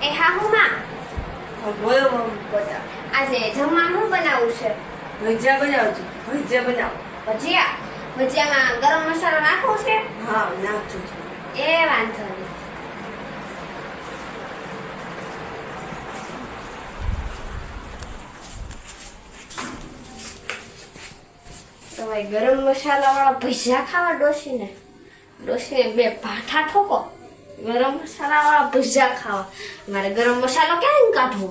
એ હા હું માં. બોલો મમ્મી બતા આજે જમવાનું હું બનાવું છે? ભજીયા બનાવજો ભજીયા બનાવો. ભજીયા? ભજીયામાં ગરમ મસાલો નાખવો છે? હા નાખજો. એ વાંધો નહીં. તમારે ગરમ મસાલા વાળા ભજીયા ખાવા ડોસીને ડોસીને બે ભાઠા ઠોકો, ગરમ મસાલા વાળા ભજીયા ખાવા. મારે ગરમ મસાલો ક્યાં કાઢવો?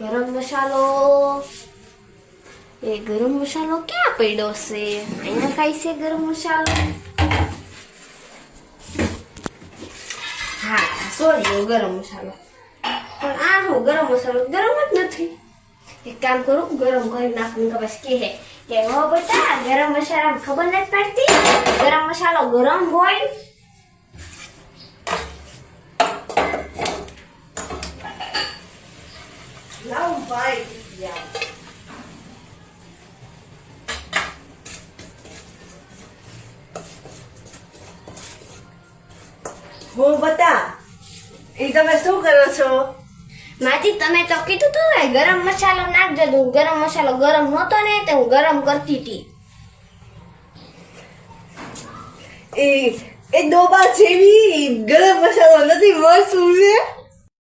ગરમ મસાલો, એ ગરમ મસાલો ક્યાં પડ્યો છે? અહીંયા કાંઈ છે ગરમ મસાલો? હા સોરી ગરમ મસાલો. પણ આ હું ગરમ મસાલો ગરમ જ નથી. એક કામ કરું, ગરમ કરી નાખું. બસ કે હે. કે, હો બેટા, ગરમ મસાલા ખબર નથી પડતી? ગરમ મસાલો ગરમ હોય. લાવ ભાઈ. હું બતા એ તમે શું કરો છો? માજી તમે તો કીધું તું ગરમ મસાલો નાખજો. ગરમ મસાલો ગરમ નહોતો ને તે હું ગરમ કરતી હતી. એ એ ડોબા જેવી ગરમ મસાલો નથી મસ્ત છે.